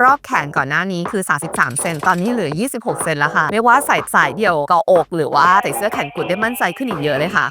รอบแขนก่อนหน้านี้คือ 33 เซนตอนนี้เหลือ 26 เซนแล้วค่ะ ไม่ว่าใส่สายเดี่ยวกาะอก หรือว่าใส่เสื้อแขนกุดได้มั่นใจขึ้นอีกเยอะเลยค่ะ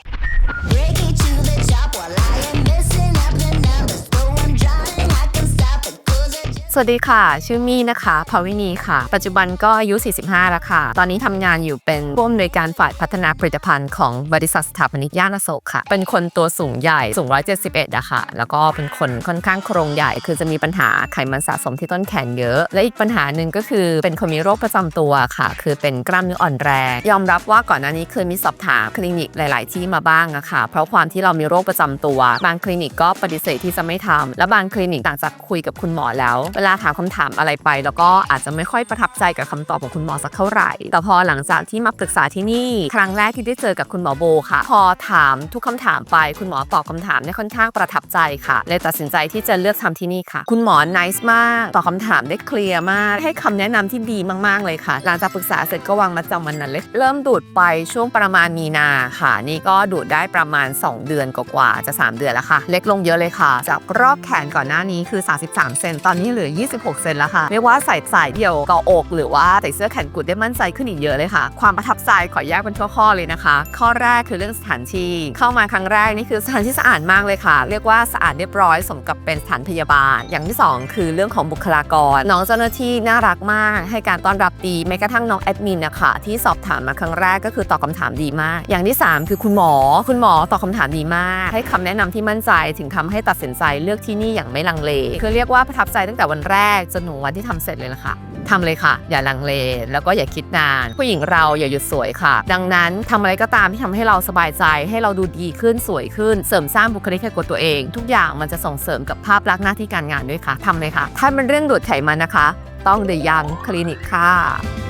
วัสดีค่ะ ชื่อมี่นะคะภาวินีค่ะ ปัจจุบันก็อายุ 45 แล้วค่ะ ตอนนี้ทำงานอยู่เป็นผู้อำนวยการฝ่ายพัฒนาผลิตภัณฑ์ของบริษัทสถาปนิกย่านอโศกค่ะ เป็นคนตัวสูงใหญ่สูง 171อะค่ะ แล้วก็เป็นคนค่อนข้างโครงใหญ่ คือจะมีปัญหาไขมันสะสมที่ต้นแขนเยอะ และอีกปัญหาหนึ่งก็คือเป็นคนมีโรคประจำตัวค่ะ คือเป็นกล้ามเนื้ออ่อนแรง ยอมรับว่าก่อนหน้านี้เคยมีสอบถามคลินิกหลาย ๆ ที่มาบ้างอะค่ะ เพราะความที่เรามีโรคประจำตัว บางคลินิกก็ปฏิเสธที่จะไม่ทำและบางคลินิกต่างจากคุยกับคุณหมอแล้วเวลาถามคำถามอะไรไป แล้วก็อาจจะไม่ค่อยประทับใจกับคำตอบของคุณหมอสักเท่าไหร่ แต่พอหลังจากที่มาปรึกษาที่นี่ ครั้งแรกที่ได้เจอกับคุณหมอโบค่ะ พอถามทุกคำถามไป คุณหมอตอบคำถามได้ค่อนข้างประทับใจค่ะ เลยตัดสินใจที่จะเลือกทำที่นี่ค่ะ คุณหมอ nice มากตอบคำถามได้เคลียร์มาก ให้คำแนะนำที่ดีมากๆเลยค่ะ หลังจากปรึกษาเสร็จก็วางมาจำวันนั้นเลยเริ่มดูดไปช่วงประมาณมีนาค่ะ นี่ก็ดูดได้ประมาณ 2 เดือนกว่าๆจะ 3 เดือนแล้วค่ะ เล็กลงเยอะเลยค่ะ จากรอบแขนก่อนหน้านี้คือ 33 เซนตอนนี้เหลือ26 เซนแล้วค่ะไม่ว่าใส่สายเดี่ยวเกาะอก หรือว่าใส่เสื้อแขนกุดได้มั่นใจขึ้นอีกเยอะเลยค่ะ ความประทับใจขอแยกเป็นข้อเลยนะคะ ข้อแรกคือเรื่องสถานที่เข้ามาครั้งแรกนี่คือสถานที่สะอาดมากเลยค่ะ เรียกว่าสะอาดเรียบร้อยสมกับเป็นสถานพยาบาล อย่างที่สองคือเรื่องของบุคลากร น้องเจ้าหน้าที่น่ารักมาก ให้การต้อนรับดีแม้กระทั่งน้องแอดมินนะคะที่สอบถามมาครั้งแรกก็คือตอบคำถามดีมาก อย่างที่สามคือคุณหมอ คุณหมอตอบคำถามดีมาก ให้คำแนะนำที่มั่นใจถึงทำให้ตัดสินใจเลือกที่นี่อย่างไม่ลังเลคือเรียกว่าประทับใจตั้งแต่วันแรกจนถึงวันที่ทำเสร็จเลยละค่ะทำเลยค่ะ อย่าลังเลแล้วก็อย่าคิดนาน ผู้หญิงเราอย่าหยุดสวยค่ะ ดังนั้นทำอะไรก็ตามที่ทำให้เราสบายใจ ให้เราดูดีขึ้นสวยขึ้น เสริมสร้างบุคลิกให้กับตัวเอง ทุกอย่างมันจะส่งเสริมกับภาพลักษณ์หน้าที่การงานด้วยค่ะทำเลยค่ะ ถ้าเป็นเรื่องดูดไขมันนะคะ ต้องเดยังคลินิกค่ะ